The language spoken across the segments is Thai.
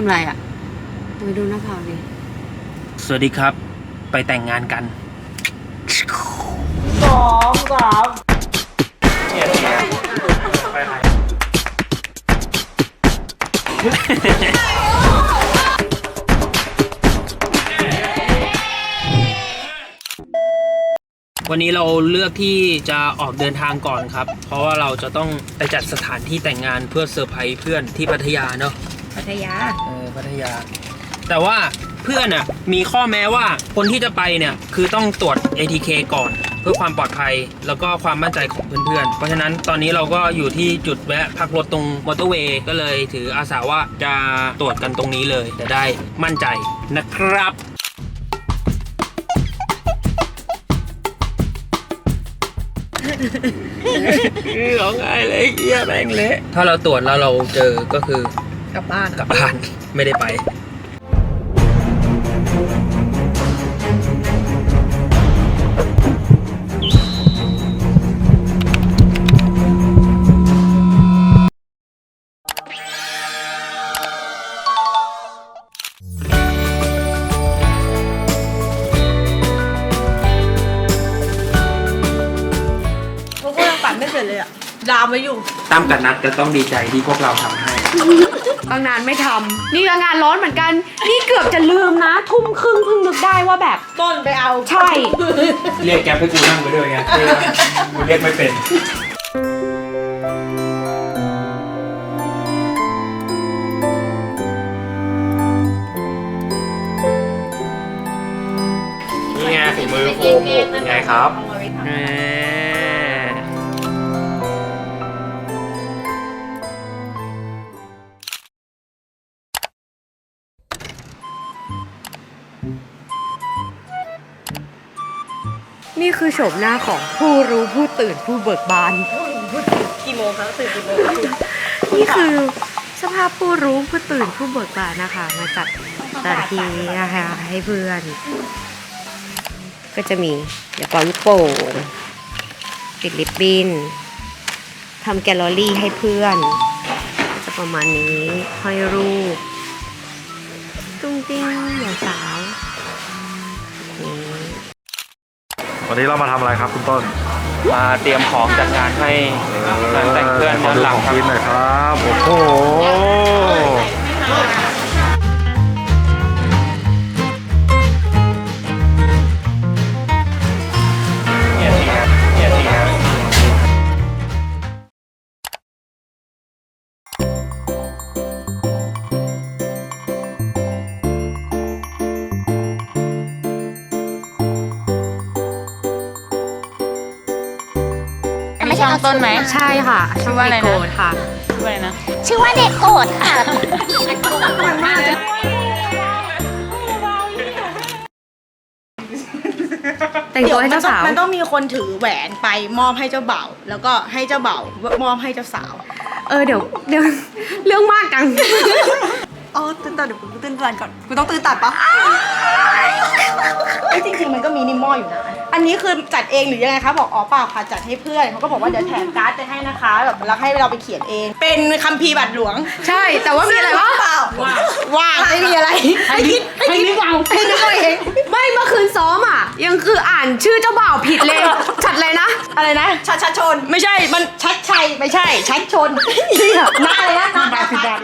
ทำไรอะไปดูหน้าผากดิสวัสดีครับ ไปแต่งงานกัน สองสามวันนี้เราเลือกที่จะออกเดินทางก่อนครับ เพราะว่าเราจะต้องไปจัดสถานที่แต่งงานเพื่อเซอร์ไพรส์เพื่อนที่พัทยาเนาะ พัทยา เออพัทยา แต่ว่าเพื่อนอะมีข้อแม้ว่าคนที่จะไปเนี่ยคือต้องตรวจ ATK ก่อน เพื่อความปลอดภัยแล้วก็ความมั่นใจของเพื่อนๆ เพราะฉะนั้นตอนนี้เราก็อยู่ที่จุดแวะพักรถตรงมอเตอร์เวย์ก็เลยถืออาสาว่าจะตรวจกันตรงนี้เลยจะได้มั่นใจนะครับ คือของไงเลยเฮียแม่งเละถ้าเราตรวจแล้วเราเจอก็คือ กลับบ้านกลับบ้านไม่ได้ไปพวกกูยังปั่นไม่เสร็จเลยอะ ดามไว้อยู่ ตั้มกับนัดก็ต้องดีใจที่พวกเราทำให้ตั้งนานไม่ทำนี่ก็งานร้อนเหมือนกัน นี่เกือบจะลืมนะ ทุ่มครึ่งเพิ่งนึกได้ว่าแบบ ต้นไปเอา ใช่ เรียกแก๊ปให้กูนั่งไปด้วยไงกูเรียกไม่เป็น นี่ไงฝีมือโฟมหกเป็นไงครับ นี่คือโฉมหน้าของผู้รู้ผู้ตื่นผู้เบิกบาน กี่โมงครับตื่นกี่โมงนี่คือสภาพผู้รู้ผู้ตื่นผู้เบิกบานนะคะ มาจัดสถานที่นะคะให้เพื่อน ก็จะมีเดี๋ยวเป่าลูกโป่งติดลิปบิ้นทำแกลเลอรี่ให้เพื่อนจะประมาณนี้ห้อยรูปตุ้งติ้งเหล่าสาวนี่ วันนี้เรามาทำอะไรครับคุณต้นมาเตรียมของจัดงานให้งานแต่งเพื่อนขอย้อนดูหลัขงองครับ กินหน่อยครับ โอ้โห ช่เอาต้นไหม ใช่ค่ะชื่อว่าอะไรนะโกรธค่ะ ชื่ออะไรนะ ชื่อว่าเด็กโกรธค่ะแต่งตัวให้เจ้าสาว มันต้องมีคนถือแหวนไปมอบให้เจ้าบ่าวแล้วก็ให้เจ้าบ่าวมอบให้เจ้าสาว เออเดี๋ยวเดี๋ยวเรื่องมากจัง อ๋อตื่นตัดเดี๋ยวกูตื่นตัดก่อนกูต้องตื่นตัดปะไอ้ยจริงๆมันก็มีนิมออยู่นะ อันนี้คือจัดเองหรือยังไงคะบอกอ๋อเปล่าค่ะจัดให้เพื่อนเขาก็บอกว่าเดี๋ยวแถมการ์ดไปให้นะคะแบบแล้วให้เราไปเขียนเอง เป็นคัมภีร์บัตรหลวงใช่ แต่ว่ามีอะไรวะเปล่าว่างไม่มีอะไรให้คิดให้คิดเอาให้นึกเอาเองไม่เมื่อคืนซ้อมอะ ยังคืออ่านชื่อเจ้าบ่าวผิดเลยชัดเลยนะ อะไรนะชัดชัดชนไม่ใช่มันชัดชัยไม่ใช่ชัดชนเหี้ยหน้าเลยนะหน้าบาสิบาท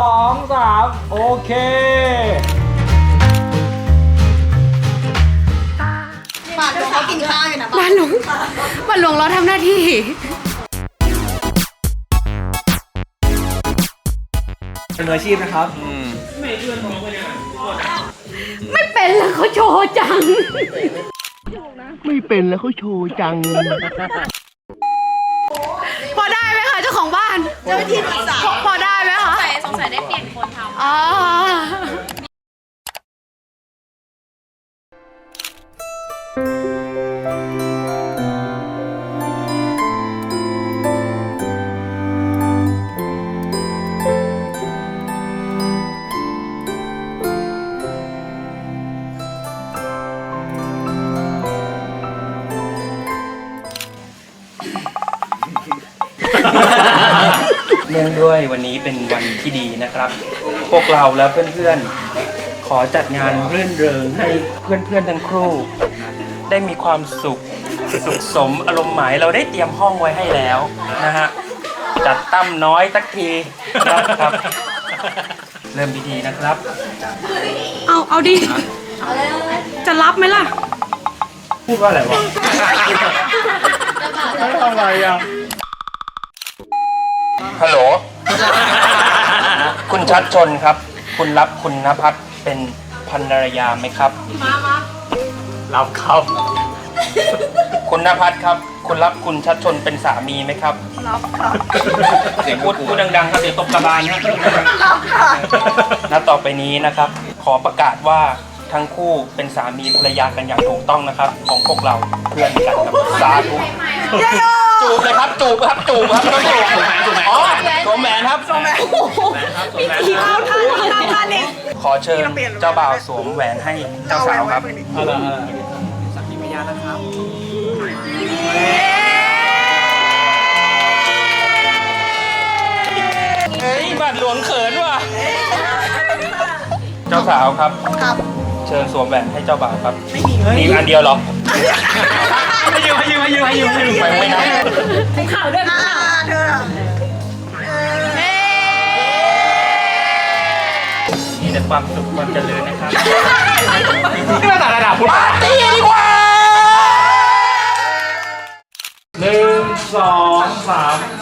องสามโอเคบาทหลวงเขากินข้าวอยู่นะบ้านหลวงบ้านหลวงเราทำหน้าที่ เป็นมืออาชีพนะครับ ไม่เป็นแล้วเขาโชว์จัง ไม่เป็นแล้วเขาโชว์จัง พอได้ไหมคะเจ้าของบ้าน เจ้าหน้าที่ปรึกษา พอพอได้ ไหมคะได้เปลี่ยนคนทำ อ๋อ เนื่องด้วยวันนี้เป็นวันที่ดีนะครับ พวกเราและเพื่อนๆ ขอจัดงานรื่นเริงให้เพื่อนๆทั้งครู่ ได้มีความสุขสุขสมอารมณ์หมายเราได้เตรียมห้องไว้ให้แล้วนะฮะจัดตั้มน้อยสักทีนะครับ เริ่มพิธีนะครับ เอาเอาดิจะรับไหมล่ะ พูดว่าอะไรวะทำอะไรอะ ฮัลโหล คุณชัดชนครับ คุณรับคุณนภัสเป็นภรรยาไหมครับ รับครับ คุณนภัสครับ คุณรับคุณชัดชนเป็นสามีไหมครับ รับครับพูดพูดดังๆครับเดี๋ยวตบกระบาลนะ รับค่ะ ณต่อไปนี้นะครับ ขอประกาศว่า ทั้งคู่เป็นสามีภรรยากันอย่างถูกต้องนะครับ ของพวกเราเพื่อนกันครับสาธุจูบเลยครับจูบครับจูบครับต้องจูบอ๋อสวมแหวนครับสวมแหวนครับสวมแหวนครับขอเชิญเจ้าบ่าวสวมแหวนให้เจ้าสาวครับเฮ้ยบาดหลวงเขินว่ะ เจ้าสาวครับครับเชิญสวมแหวนให้เจ้าบ่าวครับ ไม่มีมีอันเดียวเหรอให้ยืมให้ยืมให้ยืมให้ยืมให้ยืมไปไม่นับมีแต่ความสุขความเจริญนะครับนี่มาจากระดับพุทธปาร์ตี้ดีกว่าหนึ่งสองสาม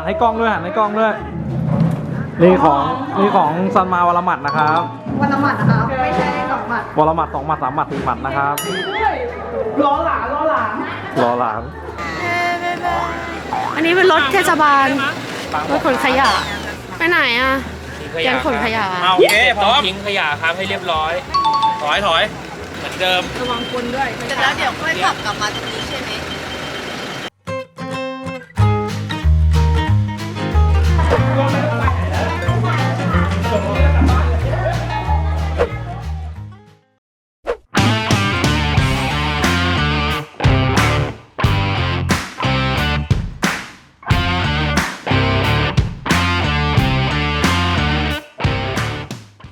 นเอ้ยหันให้กล้องด้วยหันให้กล้องด้วยนี่ของนี่ของซันมาวรมัดนะครับวันละหมัดนะคะไม่ใช่สองหมัดวรมัดสองหมัดสามหมัดสี่หมัดนะครับล้อหลานล้อหลานรอหลานอันนี้เป็นรถเทศบาลรถขนขยะ ไปไหนอะ แกงขนขยะ เอาโอเคพร้อมทิ้งขยะครับให้เรียบร้อย ถอยถอยเหมือนเดิม ระวังคนด้วยแล้วเดี๋ยวค่อยขับกลับมาตรงนี้ใช่ไหม